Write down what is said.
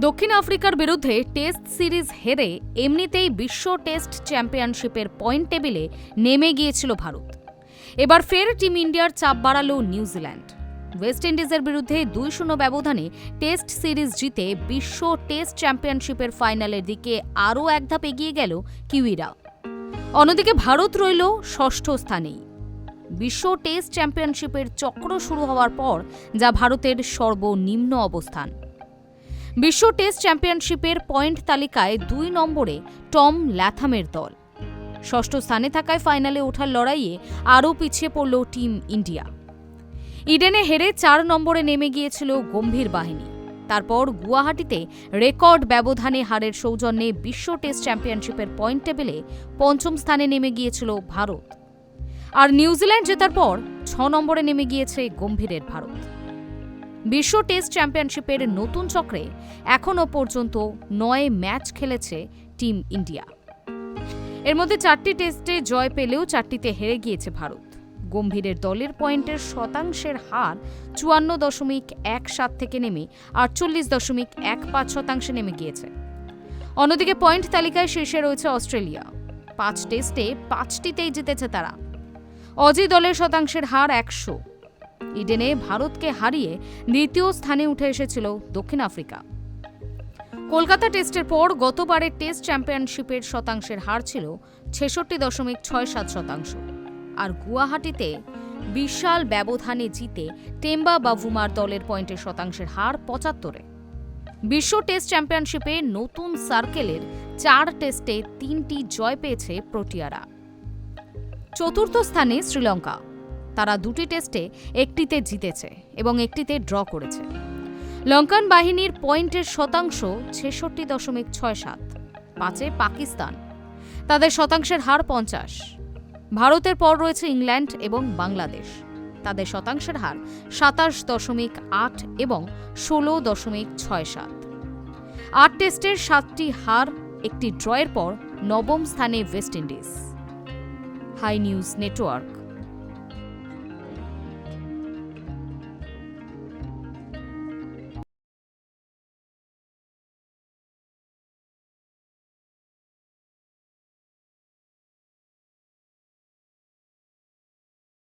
দক্ষিণ আফ্রিকার বিরুদ্ধে টেস্ট সিরিজ হেরে এমনিতেই বিশ্ব টেস্ট চ্যাম্পিয়নশিপের পয়েন্ট টেবিলে নেমে গিয়েছিল ভারত। এবার ফের টিম ইন্ডিয়ার চাপ বাড়াল নিউজিল্যান্ড ওয়েস্ট ইন্ডিজের বিরুদ্ধে দুই শূন্য ব্যবধানে টেস্ট সিরিজ জিতে বিশ্ব টেস্ট চ্যাম্পিয়নশিপের ফাইনালের দিকে আরও এক ধাপ এগিয়ে গেল কিউইরা। অন্যদিকে ভারত রইল ষষ্ঠ স্থানেই। বিশ্ব টেস্ট চ্যাম্পিয়নশিপের চক্র শুরু হওয়ার পর যা ভারতের সর্বনিম্ন অবস্থান। বিশ্ব টেস্ট চ্যাম্পিয়নশিপের পয়েন্ট তালিকায় দুই নম্বরে টম ল্যাথামের দল। ষষ্ঠ স্থানে থাকায় ফাইনালে ওঠার লড়াইয়ে আরও পিছিয়ে পড়ল টিম ইন্ডিয়া। ইডেনে হেরে চার নম্বরে নেমে গিয়েছিল গম্ভীর বাহিনী। তারপর গুয়াহাটিতে রেকর্ড ব্যবধানে হারের সৌজন্যে বিশ্ব টেস্ট চ্যাম্পিয়নশিপের পয়েন্ট টেবিলে পঞ্চম স্থানে নেমে গিয়েছিল ভারত। আর নিউজিল্যান্ড জেতার পর ছ নম্বরে নেমে গিয়েছে গম্ভীরের ভারত। বিশ্ব টেস্ট চ্যাম্পিয়নশিপের নতুন চক্রে এখনও পর্যন্ত নয় ম্যাচ খেলেছে টিম ইন্ডিয়া। এর মধ্যে চারটি টেস্টে জয় পেলেও চারটিতে হেরে গিয়েছে ভারত। গম্ভীরের দলের পয়েন্টের শতাংশের হার চুয়ান্ন দশমিক এক সাত থেকে নেমে আটচল্লিশ দশমিক এক পাঁচ শতাংশে নেমে গিয়েছে। অন্যদিকে পয়েন্ট তালিকায় শীর্ষে রয়েছে অস্ট্রেলিয়া। পাঁচ টেস্টে পাঁচটিতেই জিতেছে তারা। অজি দলের শতাংশের হার একশো। ইডেনে ভারতকে হারিয়ে দ্বিতীয় স্থানে উঠে এসেছিল দক্ষিণ আফ্রিকা। কলকাতা টেস্টের পর গতবারের টেস্ট চ্যাম্পিয়নশিপের শতাংশের হার ছিল ছেষট্টি দশমিক ছয় সাত শতাংশ। আর গুয়াহাটিতে বিশাল ব্যবধানে জিতে টেম্বা বাভুমার দলের পয়েন্টের শতাংশের হার পঁচাত্তরে। বিশ্ব টেস্ট চ্যাম্পিয়নশিপে নতুন সার্কেলের চার টেস্টে তিনটি জয় পেয়েছে প্রোটিয়ারা। চতুর্থ স্থানে শ্রীলঙ্কা। তারা দুটি টেস্টে একটিতে জিতেছে এবং একটিতে ড্র করেছে। লঙ্কান বাহিনীর পয়েন্টের শতাংশ ছেষট্টি দশমিক ছয় সাত, পাঁচে পাকিস্তান। তাদের শতাংশের হার পঞ্চাশ। ভারতের পর রয়েছে ইংল্যান্ড এবং বাংলাদেশ। তাদের শতাংশের হার সাতাশ দশমিক আট এবং ষোলো দশমিক ছয় সাত। আট টেস্টের সাতটি হার, একটি ড্রয়ের পর নবম স্থানে West Indies. High news network.